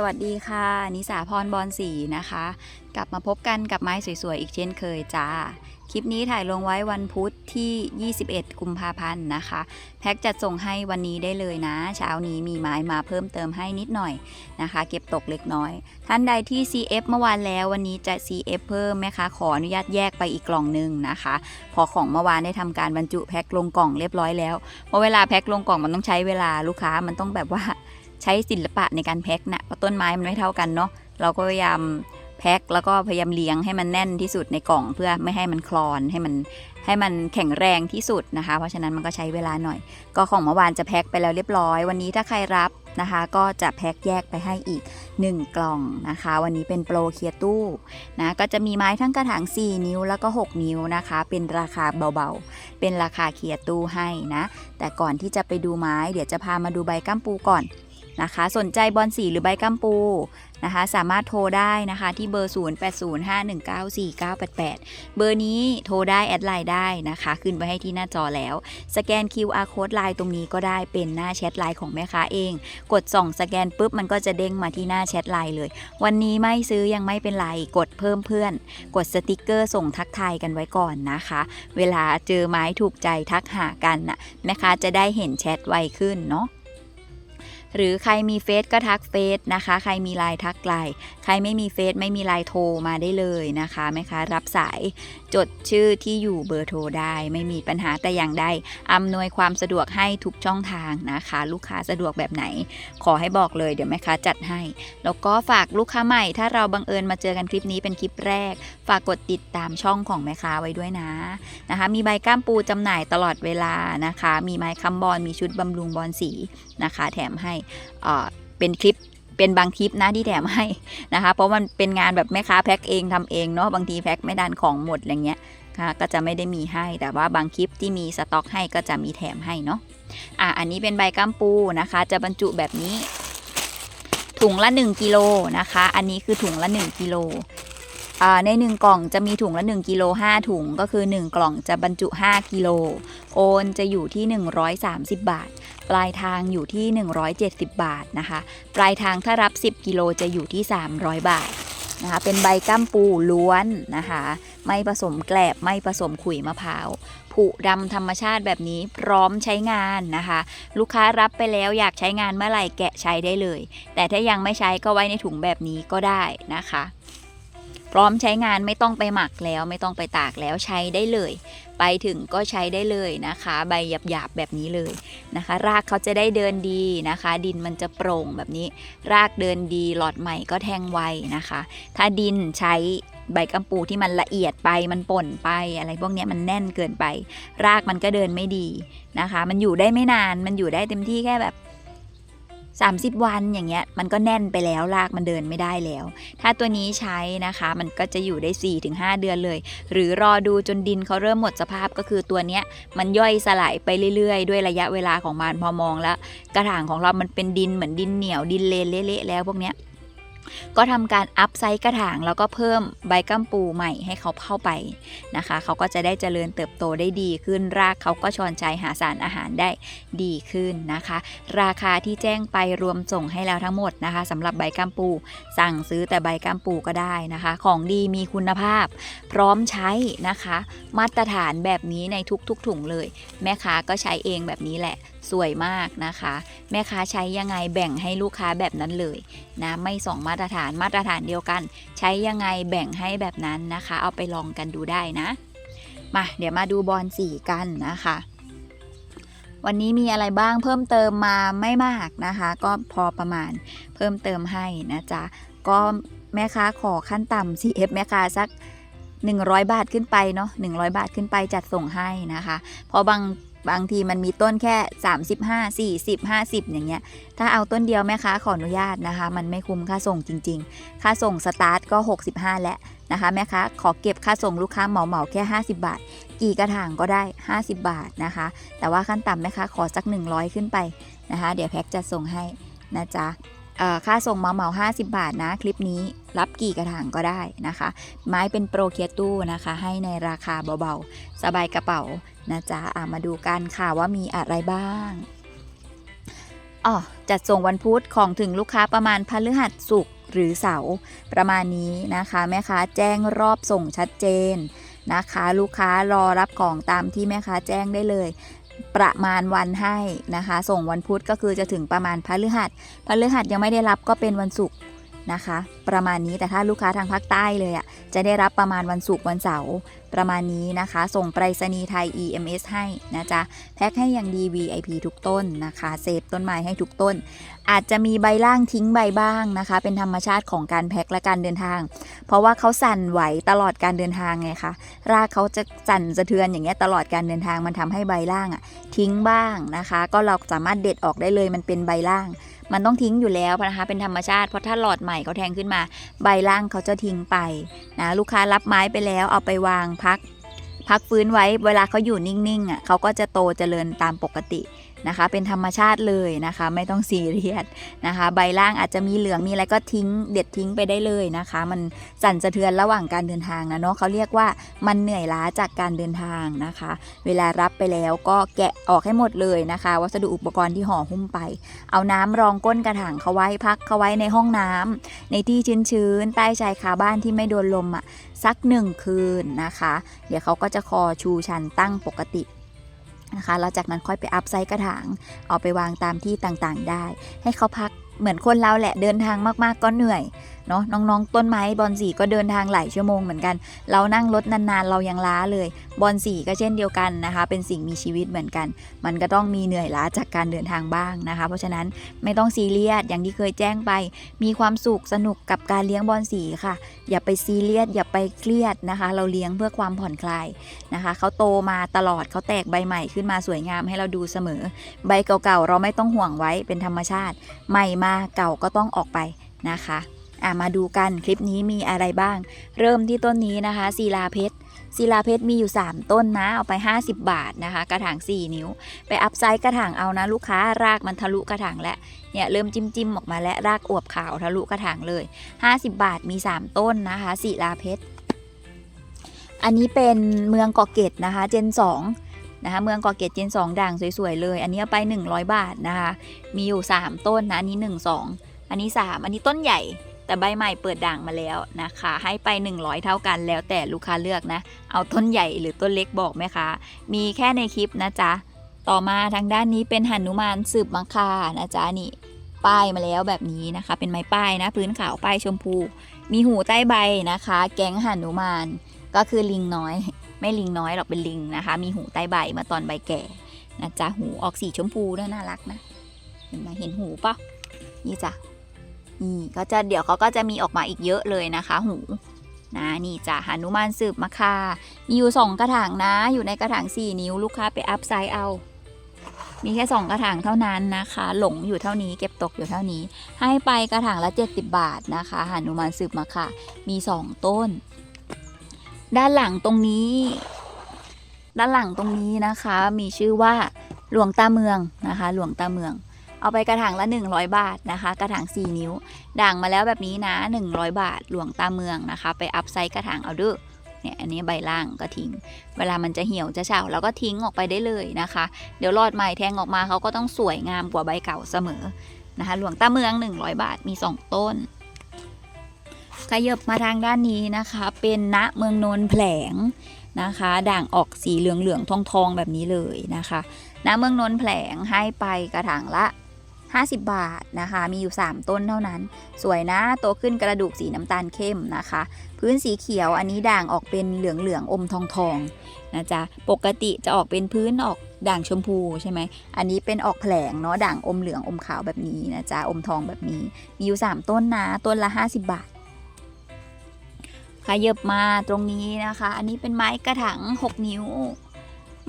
สวัสดีค่ะ นิสาพรบอลสีนะคะ กลับมาพบกันกับไม้สวยๆ อีกเช่นเคยจ้า คลิปนี้ถ่ายลงไว้วันพุธที่ 21 กุมภาพันธ์นะคะ แพ็กจัดส่งให้วันนี้ได้เลยนะ เช้านี้มีไม้มาเพิ่มเติมให้นิดหน่อยนะคะ เก็บตกเล็กน้อย ท่านใดที่ CF เมื่อวานแล้ววันนี้จะ CF เพิ่มไหมคะ ขออนุญาตแยกไปอีกกล่องหนึ่งนะคะ พอของเมื่อวานได้ทำการบรรจุแพ็คลงกล่องเรียบร้อยแล้วเพราะเวลาแพ็คลงกล่องมันต้องใช้เวลาลูกค้ามันต้องแบบว่า ใช้ศิลปะในการแพ็คนะเพราะต้นไม้มันไม่เท่ากันเนาะเราก็พยายามแพ็คแล้วก็พยายามเลี้ยงให้มันแน่นที่สุดในกล่องเพื่อไม่ให้มันคลอนให้มันให้มันแข็งแรงที่สุดนะคะ เพราะฉะนั้นมันก็ใช้เวลาหน่อย ก็ของเมื่อวานจะแพ็คไปแล้วเรียบร้อย วันนี้ถ้าใครรับนะคะ ก็จะแพ็คแยกไปให้อีก 1 กล่องนะคะ วันนี้เป็นโปรเคลียร์ตู้นะก็จะมีไม้ทั้งกระถาง 4 นิ้วแล้วก็ 6 นิ้วนะคะ เป็นราคาเบาๆ เป็นราคาเคลียร์ตู้ให้นะ แต่ก่อนที่จะไปดูไม้เดี๋ยวจะพามาดูใบก้ามปูก่อน นะคะ สนใจบอลสีหรือใบก้ามปูนะคะ สามารถโทรได้นะคะที่เบอร์ 0805194988 เบอร์นี้โทรได้แอดไลน์ได้นะคะ ขึ้นไว้ให้ที่หน้าจอแล้ว สแกน QR code ไลน์ตรงนี้ก็ได้เป็นหน้าแชทไลน์ของแม่ค้าเอง กดส่องสแกนปุ๊บมันก็จะเด้งมาที่หน้าแชทไลน์เลย วันนี้ไม่ซื้อยังไม่เป็นไรกดเพิ่มเพื่อน กดสติกเกอร์ส่งทักทายกันไว้ก่อนนะคะ เวลาเจอไม้ถูกใจทักหากันน่ะแม่ค้าจะได้เห็นแชทไวขึ้นเนาะ หรือใครมีเฟซก็ทักเฟซนะคะ ใครมีไลน์ทักไลน์ใครไม่มีเฟซไม่มีไลน์โทรมาได้เลยนะคะแม่ค้ารับสายจดชื่อที่อยู่เบอร์โทรได้ ไม่มีปัญหาแต่อย่างใดอำนวยความสะดวกให้ทุกช่องทางนะคะ ลูกค้าสะดวกแบบไหน ขอให้บอกเลยเดี๋ยวแม่ค้าจัดให้ แล้วก็ฝากลูกค้าใหม่ถ้าเราบังเอิญมาเจอกันคลิปนี้เป็นคลิปแรก ฝากกดติดตามช่องของแม่ค้าไว้ด้วยนะนะคะ มีใบก้ามปูจำหน่ายตลอดเวลานะคะ มีไม้ค้ำบอลมีชุดบำรุงบอลสีนะคะ แถมให้เป็นคลิป เป็นบางคลิปนะที่แถมให้นะคะ เพราะมันเป็นงานแบบแม่ค้าแพ็คเองทำเองเนาะบางทีแพ็คไม่ดันของหมดอะไรเงี้ยค่ะก็จะไม่ได้มีให้แต่ว่าบางคลิปที่มีสต็อกให้ก็จะมีแถมให้เนาะอะอันนี้เป็นใบกัมปูนะคะ จะบรรจุแบบนี้ ถุงละ 1กิโลนะคะ อันนี้คือถุงละ 1กิโล ใน 1 กล่องจะมีถุงละ1กิโล5ถุงก็คือ 1 กล่องจะบรรจุ 5กิโลโอนจะอยู่ที่ 130 บาท ปลายทางอยู่ที่ 170 บาทนะคะ ปลายทางถ้ารับ 10กิโลจะอยู่ที่ 300 บาทนะคะเป็นใบก้ามปูล้วนนะคะ ไม่ผสมแกลบไม่ผสมขุยมะพร้าวผุดำธรรมชาติแบบนี้พร้อมใช้งานนะคะ ลูกค้ารับไปแล้วอยากใช้งานเมื่อไหร่แกะใช้ได้เลย แต่ถ้ายังไม่ใช้ก็ไว้ในถุงแบบนี้ก็ได้นะคะ พร้อมใช้งานไม่ต้องไปหมักแล้วไม่ต้องไปตากแล้วใช้ได้เลย ไปถึงก็ใช้ได้เลยนะคะ ใบหยาบๆแบบนี้เลยนะคะ รากเขาจะได้เดินดีนะคะ ดินมันจะโปร่งแบบนี้ รากเดินดีหลอดใหม่ก็แทงไวนะคะ ถ้าดินใช้ใบกัมปูที่มันละเอียดไปมันป่นไปอะไรพวกนี้มันแน่นเกินไป รากมันก็เดินไม่ดีนะคะ มันอยู่ได้ไม่นานมันอยู่ได้เต็มที่แค่แบบ 30 วันอย่างเงี้ยมันก็แน่นไปแล้วรากมันเดินไม่ได้แล้ว ถ้าตัวนี้ใช้นะคะมันก็จะอยู่ได้ 4-5 เดือนเลย หรือรอดูจนดินเขาเริ่มหมดสภาพก็คือตัวเนี้ยมันย่อยสลายไปเรื่อยๆ ด้วยระยะเวลาของมันพอมองแล้ว กระถางของเรามันเป็นดินเหมือนดินเหนียวดินเลนเละๆแล้วพวกเนี้ย ก็ทำการอัพไซส์กระถาง แล้วก็เพิ่มใบกัมปูใหม่ให้เขาเข้าไปนะคะ เขาก็จะได้เจริญเติบโตได้ดีขึ้น รากเขาก็ชอนชัยหาสารอาหารได้ดีขึ้นนะคะ ราคาที่แจ้งไปรวมส่งให้แล้วทั้งหมดนะคะสำหรับใบกัมปู สั่งซื้อแต่ใบกัมปูก็ได้นะคะ ของดีมีคุณภาพ พร้อมใช้นะคะ มาตรฐานแบบนี้ในทุกๆถุงเลย แม่ค้าก็ใช้เองแบบนี้แหละสวยมากนะคะ แม่ค้าใช้ยังไงแบ่งให้ลูกค้าแบบนั้นเลยนะไม่สองมาตรฐานมาตรฐานเดียวกัน ใช้ยังไงแบ่งให้แบบนั้นนะคะ เอาไปลองกันดูได้นะ มาเดี๋ยวมาดูบอลสีกันนะคะวันนี้มีอะไรบ้างเพิ่มเติมมาไม่มากนะคะ ก็พอประมาณเพิ่มเติมให้นะจ๊ะ ก็แม่ค้าขอขั้นต่ำ CF แม่ค้าสัก 100 บาทขึ้นไปเนาะ100 บาทขึ้นไปจัดส่งให้นะคะ เพราะบาง บางทีมันมีต้นแค่ 35 40 50 อย่างเงี้ย ถ้าเอาต้นเดียวแม่ค้าขออนุญาตนะคะ มันไม่คุ้มค่าส่งจริง ๆ ค่าส่งสตาร์ทก็ 65 แล้วนะคะแม่ค้าขอเก็บค่าส่งลูกค้าเหมาเหมาแค่ 50 บาท กี่กระถางก็ได้ 50 บาทนะคะ แต่ว่าขั้นต่ำแม่ค้าขอสัก 100 ขึ้นไปนะคะ เดี๋ยวแพ็กจะส่งให้นะจ๊ะค่าส่งเหมาเหมา 50 บาทนะ คลิปนี้รับกี่กระถางก็ได้นะคะ ไม้เป็นโปรเคียตู้นะคะ ให้ในราคาเบาๆ สบายกระเป๋า นะจ๊ะอะมาดูกันค่ะว่ามีอะไรบ้างอ๋อจัดส่งวันพุธของถึงลูกค้าประมาณพฤหัสศุกร์หรือเสาร์ประมาณนี้นะคะแม่ค้าแจ้งรอบส่งชัดเจนนะคะ ลูกค้ารอรับของตามที่แม่ค้าแจ้งได้เลยประมาณวันให้นะคะ ส่งวันพุธก็คือจะถึงประมาณพฤหัสพฤหัสยังไม่ได้รับก็เป็นวันศุกร์ นะคะ ประมาณนี้แต่ถ้าลูกค้าทางภาคใต้เลยอะ่ะจะได้รับประมาณวันศุกร์วันเสาร์ประมาณนี้นะคะ ส่งไปรษณีย์ไทย EMS ให้นะจ๊ะแพ็คให้อย่างดี VIP ทุกต้นนะคะเซฟต้นไม้ให้ทุกต้น อาจจะมีใบล่างทิ้งใบบ้างนะคะ เป็นธรรมชาติของการแพ็คและการเดินทาง เพราะว่าเขาสั่นไหวตลอดการเดินทางไงคะรากเขาจะสั่นสะเทือนอย่างเงี้ยตลอดการเดินทางมันทำให้ใบล่างอะทิ้งบ้างนะคะ ก็เราสามารถเด็ดออกได้เลยมันเป็นใบล่าง มันต้องทิ้งอยู่แล้วนะคะเป็นธรรมชาติเพราะถ้าหลอดใหม่เขาแทงขึ้นมา ใบล่างเขาจะทิ้งไปนะลูกค้ารับไม้ไปแล้วเอาไปวางพัก พักฟื้นไว้เวลาเขาอยู่นิ่งๆอะเขาก็จะโตเจริญตามปกติ นะคะ เป็นธรรมชาติเลยนะคะ ไม่ต้องซีเรียสนะคะ ใบล่างอาจจะมีเหลืองมีอะไรก็ทิ้งเด็ดทิ้งไปได้เลยนะคะ มันสั่นสะเทือนระหว่างการเดินทางนะเนาะเขาเรียกว่ามันเหนื่อยล้าจากการเดินทางนะคะ เวลารับไปแล้วก็แกะออกให้หมดเลยนะคะ วัสดุอุปกรณ์ที่ห่อหุ้มไป เอาน้ำรองก้นกระถางเขาไว้พักเขาไว้ในห้องน้ำในที่ชื้นๆใต้ชายคาบ้านที่ไม่โดนลมอะสักหนึ่งคืนนะคะ เดี๋ยวเขาก็จะคอชูชันตั้งปกติ นะคะแล้วจากนั้นค่อยไปอัพไซต์กระถางเอาไปวางตามที่ต่างๆ ได้ ให้เขาพักเหมือนคนเราแหละเดินทางมากๆก็เหนื่อย เนาะน้องๆ ต้นไม้บอลสีก็เดินทางหลายชั่วโมงเหมือนกัน เรานั่งรถนานๆ เรายังล้าเลย บอลสีก็เช่นเดียวกันนะคะ เป็นสิ่งมีชีวิตเหมือนกัน มันก็ต้องมีเหนื่อยล้าจากการเดินทางบ้างนะคะ เพราะฉะนั้นไม่ต้องซีเรียสอย่างที่เคยแจ้งไป มีความสุขสนุกกับการเลี้ยงบอลสีค่ะ อย่าไปซีเรียสอย่าไปเครียดนะคะ เราเลี้ยงเพื่อความผ่อนคลายนะคะเขาโตมาตลอดเขาแตกใบใหม่ขึ้นมาสวยงามให้เราดูเสมอ ใบเก่าๆเราไม่ต้องห่วงไว้เป็นธรรมชาติ ใหม่มาเก่าก็ต้องออกไปนะคะ อะมาดูกันคลิปนี้มีอะไรบ้าง เริ่มที่ต้นนี้นะคะศิลาเพชรศิลาเพชรมีอยู่ 3 ต้นนะ เอาไป 50 บาทนะคะ กระถาง 4 นิ้ว ไปอัพไซส์กระถางเอานะ ลูกค้ารากมันทะลุกระถางแล้วเนี่ยเริ่มจิ้มจิ้มออกมาแล้วรากอวบขาวทะลุกระถางเลย 50 บาทมี 3 ต้นนะคะศิลาเพชรอันนี้เป็นเมืองเกาะเกร็ดนะคะเจน 2 นะคะ เมืองเกาะเกร็ดเจน 2 ด่างสวยๆเลย อันนี้เอาไป 100 บาทนะคะ มีอยู่ 3 ต้นนะนี้ 1 2 อันนี้ 3 อันนี้ต้นใหญ่ แต่ใบใหม่เปิดด่างมาแล้วนะคะ ให้ไป 100 เท่ากันแล้วแต่ลูกค้าเลือกนะ เอาต้นใหญ่หรือต้นเล็กบอกไหมคะ มีแค่ในคลิปนะจ๊ะ ต่อมาทางด้านนี้เป็นหันุมานสืบมังคานะจ๊ะนี่ป้ายมาแล้วแบบนี้นะคะ เป็นไม้ป้ายนะ พื้นขาวป้ายชมพู มีหูใต้ใบนะคะ แก๊งหันุมานก็คือลิงน้อย ไม่ลิงน้อยหรอกเป็นลิงนะคะ มีหูใต้ใบมื่อตอนใบแก่นะจ๊ะหูออกสีชมพูด้วยน่ารักนะ เห็นไหมเห็นหูปะนี่จ้ะ นี่ก็จะเดี๋ยวเขาก็จะมีออกมาอีกเยอะเลยนะคะ หูนะนี่จ้ะหานุมานสืบมาคามีอยู่สองกระถางนะ อยู่ในกระถางสี่นิ้วลูกค้าไปอัพไซด์เอา มีแค่สองกระถางเท่านั้นนะคะ หลงอยู่เท่านี้เก็บตกอยู่เท่านี้ ให้ไปกระถางละ 70 บาทนะคะหานุมานสืบมาคามีสองต้น ด้านหลังตรงนี้ ด้านหลังตรงนี้นะคะ มีชื่อว่าหลวงตาเมืองนะคะ หลวงตาเมือง เอาไปกระถางละ 100 บาทนะคะ กระถาง 4 นิ้ว ด่างมาแล้วแบบนี้นะ 100 บาทหลวงตาเมืองนะคะ ไปอัพไซส์กระถางเอาด้อเนี่ยอันนี้ใบล่างก็ทิ้ง เวลามันจะเหี่ยวจะเฉาเราก็ทิ้งออกไปได้เลยนะคะ เดี๋ยวรอดใหม่แทงออกมาเขาก็ต้องสวยงามกว่าใบเก่าเสมอนะคะ หลวงตาเมือง 100 บาทมี 2 ต้นขยับมาทางด้านนี้นะคะ เป็นณเมืองนนท์แผลงนะคะ ด่างออกสีเหลืองเหลืองทองทองๆแบบนี้เลยนะคะณเมืองนนท์แผลงให้ไปกระถางละ 50 บาทนะคะ มีอยู่ 3 ต้นเท่านั้น สวยนะ โตขึ้นกระดูกสีน้ำตาลเข้มนะคะ พื้นสีเขียวอันนี้ด่างออกเป็นเหลืองเหลืองๆอมทองทองๆนะจ๊ะ ปกติจะออกเป็นพื้นออกด่างชมพูใช่ไหม อันนี้เป็นออกแผลงเนาะด่างอมเหลืองอมขาวแบบนี้นะจ๊ะ อมทองแบบนี้ มีอยู่ 3 ต้นนะ ต้นละ 50 บาทขยับมาตรงนี้นะคะ อันนี้เป็นไม้กระถาง 6 นิ้ว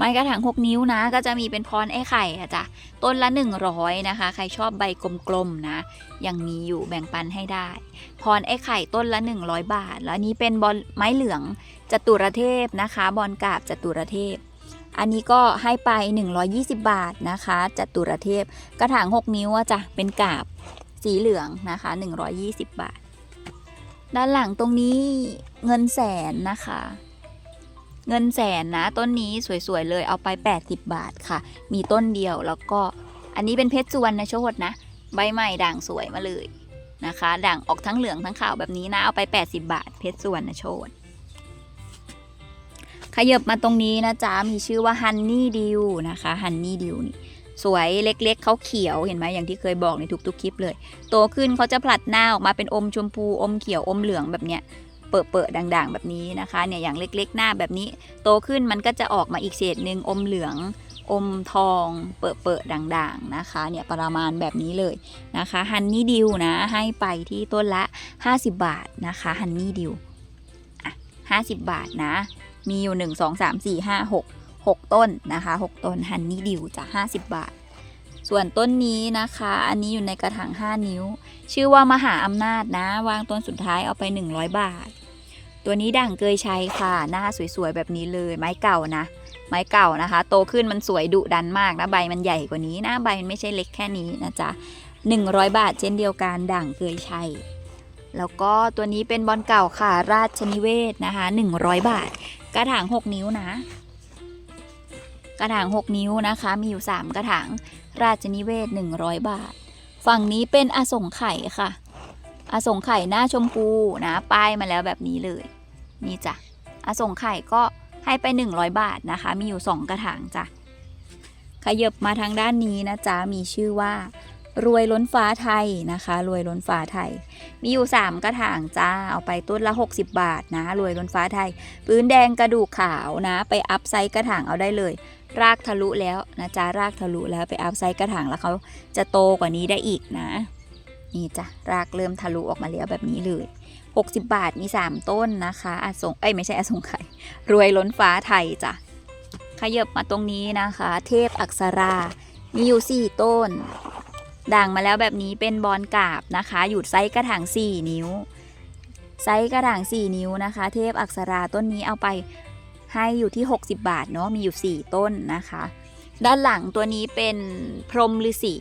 ไม้กระถาง6 นิ้วนะ ก็จะมีเป็นพรไอ้ไข่อะจ้ะต้นละ 100 นะคะ ใครชอบใบกลมๆนะ ยังมีอยู่แบ่งปันให้ได้ พรไอ้ไข่ต้นละ 100 บาท แล้วนนี้เป็นบอลไม้เหลืองจตุรเทพนะคะ บอลกาบจตุรเทพ อันนี้ก็ให้ไป 120 บาทนะคะจตุรเทพ กระถาง 6 นิ้วอะจ้ะเป็นกาบสีเหลืองนะคะ 120 บาท ด้านหลังตรงนี้เงินแสนนะคะ เงินแสนนะต้นนี้สวยๆเลยเอาไป 80 บาทค่ะ มีต้นเดียวแล้วก็อันนี้เป็นเพชรสุวรรณโชตนะ ใบใหม่ด่างสวยมาเลยนะคะ ด่างออกทั้งเหลืองทั้งขาวแบบนี้นะเอาไป 80 บาท เพชรสุวรรณโชตขยับมาตรงนี้นะจ๊ะมีชื่อว่าฮันนี่ดิวนะคะฮันนี่ดิวนี่สวยเล็กๆเขาเขียวเห็นไหมอย่างที่เคยบอกในทุกๆคลิปเลย โตขึ้นเขาจะผลัดหน้าออกมาเป็นอมชมพูอมเขียวอมเหลืองแบบเนี้ย เปิดเปิดๆด่างๆ แบบนี้นะคะเนี่ยอย่างเล็กๆ หน้าแบบนี้ โตขึ้นมันก็จะออกมาอีกเฉดหนึ่งอมเหลือง อมทอง เปิดเปิดๆด่างๆนะคะเนี่ยประมาณแบบนี้เลยนะคะฮันนี่ดิวนะให้ไปที่ต้นละ 50 บาทนะคะฮันนี่ดิวอะ50 บาทนะ มีอยู่ 1 2 3 4 5 6 6 ต้นนะคะ 6 ต้นฮันนี่ดิวจะ50 บาทส่วนต้นนี้นะคะ อันนี้อยู่ในกระถาง 5 นิ้ว ชื่อว่ามหาอำนาจนะ วางต้นสุดท้ายเอาไป 100 บาท ตัวนี้ด่างเกยชัยค่ะ หน้าสวยๆแบบนี้เลย ไม้เก่านะ ไม้เก่านะคะ โตขึ้นมันสวยดุดันมากนะ ใบมันใหญ่กว่านี้นะ ใบมันไม่ใช่เล็กแค่นี้นะจ๊ะ100 บาทเช่นเดียวกันด่างเกยชัย แล้วก็ตัวนี้เป็นบอลเก่าค่ะ ราชนิเวศนะคะ 100 บาท กระถาง 6 นิ้วนะ กระถาง 6 นิ้วนะคะ มีอยู่ 3 กระถาง ราชนิเวศ 100 บาท ฝั่งนี้เป็นอสงไข่ค่ะ อสงไข่หน้าชมพูนะป้ายมาแล้วแบบนี้เลย นี่จ้ะอสงไข่ก็ให้ไป 100 บาทนะคะ มีอยู่ 2 กระถางจ้ะขยับมาทางด้านนี้นะจ๊ะมีชื่อว่า รวยล้นฟ้าไทยนะคะ รวยล้นฟ้าไทย มีอยู่ 3 กระถางจ้าเอาไปต้นละ 60 บาทนะ รวยล้นฟ้าไทย พื้นแดงกระดูกขาวนะ ไปอัพไซส์กระถางเอาได้เลย รากทะลุแล้วนะจ๊ะรากทะลุแล้วไปอัพไซส์กระถางแล้วเขาจะโตกว่านี้ได้อีกนะ นี่จ้ะรากเริ่มทะลุออกมาแล้วแบบนี้เลย 60 บาทมี 3 ต้นนะคะอสงเอ้ยไม่ใช่อสงไข่รวยล้นฟ้าไทยจ้ะขยับมาตรงนี้นะคะ เทพอักษรามีอยู่ 4 ต้น ด่างมาแล้วแบบนี้เป็นบอลกาบนะคะ อยู่ไซส์กระถาง 4 นิ้ว ไซส์กระถาง 4 นิ้วนะคะ เทพอักษราต้นนี้เอาไปให้อยู่ที่ 60 บาทเนาะมีอยู่ 4 ต้นนะคะ ด้านหลังตัวนี้เป็นพรมฤาษี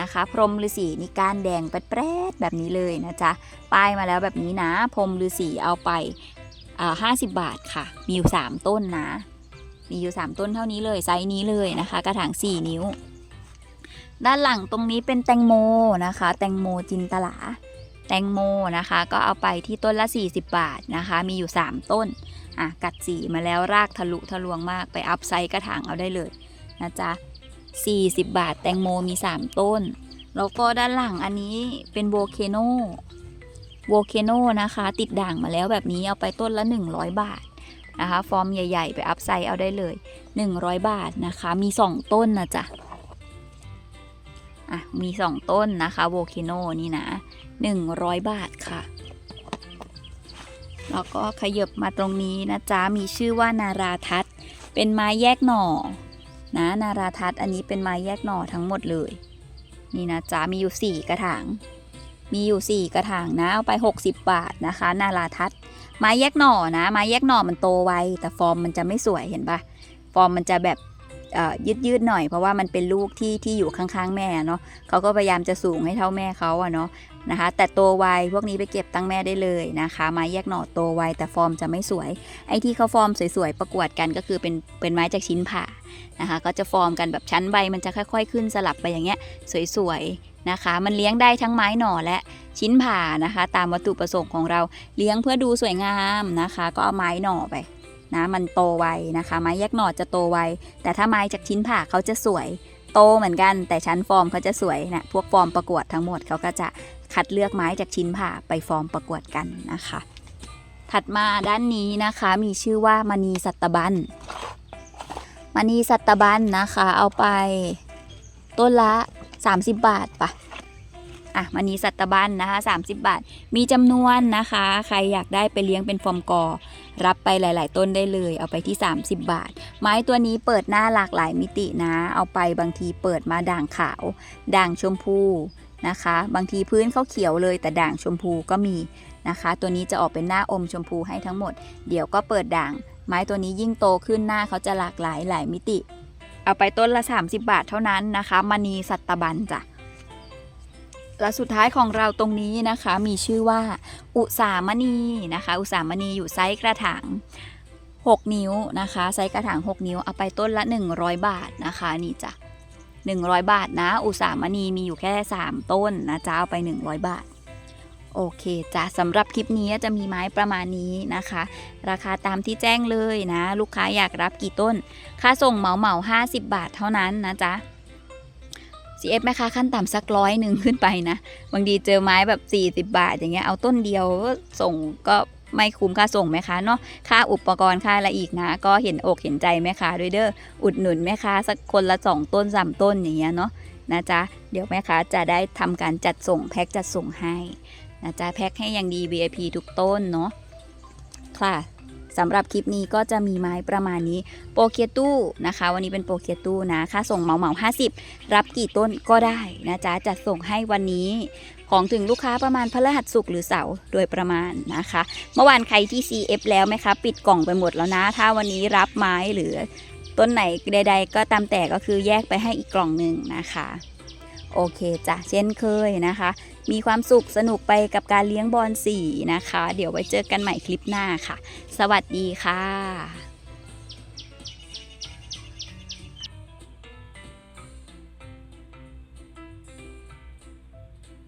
นะคะ พรมฤาษีนี่กานแดงแปรดแบบนี้เลยนะจ๊ะป้ายมาแล้วแบบนี้นะ พรมฤาษีเอาไปอ่า50บาทค่ะ มีอยู่3ต้นนะ มีอยู่3ต้นเท่านี้เลยไซส์นี้เลยนะคะ กระถาง4นิ้ว ด้านหลังตรงนี้เป็นแตงโมนะคะ แตงโมจินตลาแตงโมนะคะ ก็เอาไปที่ต้นละ 40 บาทนะคะ มีอยู่ 3 ต้น อะ กัดสีมาแล้วรากทะลุทะลวงมากไปอัพไซส์กระถางเอาได้เลยนะจ๊ะ 40 บาท แตงโมมี 3 ต้น แล้วก็ด้านหลังอันนี้เป็นโวเคโนโวเคโนนะคะ ติดด่างมาแล้วแบบนี้เอาไปต้นละ 100 บาทนะคะ ฟอร์มใหญ่ ๆ ไปอัพไซส์เอาได้เลย 100 บาทนะคะ มี 2 ต้นนะจ๊ะอะมี 2 ต้นนะคะโวเคโนนี่นะ 100 บาทค่ะแล้วก็ขยบมาตรงนี้นะจ๊ะ มีชื่อว่านาราทัศน์เป็นไม้แยกหน่อ นะนาราทัศน์อันนี้เป็นไม้แยกหน่อทั้งหมดเลย นี่นะจ๊ะมีอยู่ 4 กระถาง มีอยู่ 4 กระถางนะเอาไป 60 บาทนะคะ นาราทัศน์ไม้แยกหน่อนะไม้แยกหน่อมันโตไวแต่ฟอร์มมันจะไม่สวยเห็นปะฟอร์มมันจะแบบยืดยืดหน่อยเพราะว่ามันเป็นลูกที่ที่อยู่ข้างๆแม่เนาะเขาก็พยายามจะสูงให้เท่าแม่เขาอะเนาะ นะคะ แต่โตไวพวกนี้ไปเก็บตั้งแม่ได้เลยนะคะ ไม้แยกหน่อโตไวแต่ฟอร์มจะไม่สวย ไอ้ที่เขาฟอร์มสวยๆประกวดกันก็คือเป็นเป็นไม้จากชิ้นผ่านะคะ ก็จะฟอร์มกันแบบชั้นใบมันจะค่อย ๆ ขึ้นสลับไปอย่างเงี้ยสวยๆนะคะ มันเลี้ยงได้ทั้งไม้หน่อและชิ้นผ่านะคะ ตามวัตถุประสงค์ของเราเลี้ยงเพื่อดูสวยงามนะคะ ก็เอาไม้หน่อไปนะมันโตไวนะคะ ไม้แยกหน่อจะโตไวแต่ถ้าไม้จากชิ้นผ่าเขาจะสวยโตเหมือนกันแต่ชั้นฟอร์มเขาจะสวยนะพวกฟอร์มประกวดทั้งหมดเขาก็จะ คัดเลือกไม้จากชิ้นผ่าไปฟอร์มประกวดกันนะคะ ถัดมาด้านนี้นะคะมีชื่อว่ามณีสัตบันมณีสัตบันนะคะ เอาไปต้นละ 30 บาทปะอะมณีสัตบันนะคะ 30 บาท มีจำนวนนะคะ ใครอยากได้ไปเลี้ยงเป็นฟอร์มกอ รับไปหลาย ๆ ต้นได้เลย เอาไปที่ 30 บาท ไม้ตัวนี้เปิดหน้าหลากหลายมิตินะ เอาไปบางทีเปิดมาด่างขาว ด่างชมพู นะคะ บางทีพื้นเขาเขียวเลยแต่ด่างชมพูก็มีนะคะ ตัวนี้จะออกเป็นหน้าอมชมพูให้ทั้งหมด เดี๋ยวก็เปิดด่าง ไม้ตัวนี้ยิ่งโตขึ้นหน้าเขาจะหลากหลายหลายมิติ เอาไปต้นละ 30 บาทเท่านั้นนะคะมณีสัตบันจ้ะและสุดท้ายของเราตรงนี้นะคะมีชื่อว่า อุสามณีนะคะ อุสามณีอยู่ไซส์กระถาง6 นิ้วนะคะ ไซส์กระถาง 6 นิ้วเอาไปต้นละ 100 บาทนะคะนี่จ้ะ 100 บาทนะ อุตสามณีมีอยู่แค่ 3 ต้นนะจ๊ะเอาไป 100 บาท โอเคจ้ะสำหรับคลิปนี้จะมีไม้ประมาณนี้นะคะ ราคาตามที่แจ้งเลยนะ ลูกค้าอยากรับกี่ต้น ค่าส่งเหมาเหมา50 บาทเท่านั้นนะจ๊ะ CF แม่ค้าขั้นต่ำสักร้อยหนึ่งขึ้นไปนะ บางทีเจอไม้แบบ 40 บาทอย่างเงี้ยเอาต้นเดียวก็ส่งก็ ไม่คุ้มค่าส่งแม่ค้าเนาะค่าอุปกรณ์ค่าอะไรอีกนะ ก็เห็นอกเห็นใจแม่ค้าด้วยเด้ออุดหนุนแม่ค้าสักคนละสองต้นสามต้นอย่างเงี้ยเนาะนะจ๊ะเดี๋ยวแม่ค้าจะได้ทำการจัดส่งแพ็คจัดส่งให้นะจ๊ะแพ็คให้อย่างดี VIP ทุกต้นเนาะค่ะ สำหรับคลิปนี้ก็จะมีไม้ประมาณนี้โปเกียตู้นะคะ วันนี้เป็นโปเกียตู้นะค่าส่งเหมาเหมาห้าสิบรับกี่ต้นก็ได้นะจ๊ะจัดส่งให้วันนี้ของถึงลูกค้าประมาณพฤหัสศุกร์หรือเสาร์โดยประมาณนะคะ เมื่อวานใครที่ CF แล้วไหมคะ ปิดกล่องไปหมดแล้วนะ ถ้าวันนี้รับไม้หรือต้นไหนใด ๆ ก็ตามแต่ก็คือแยกไปให้อีกกล่องหนึ่งนะคะ โอเคจ้ะเช่นเคยนะคะ มีความสุขสนุกไปกับการเลี้ยงบอลสีนะคะ เดี๋ยวไว้เจอกันใหม่คลิปหน้าค่ะ สวัสดีค่ะ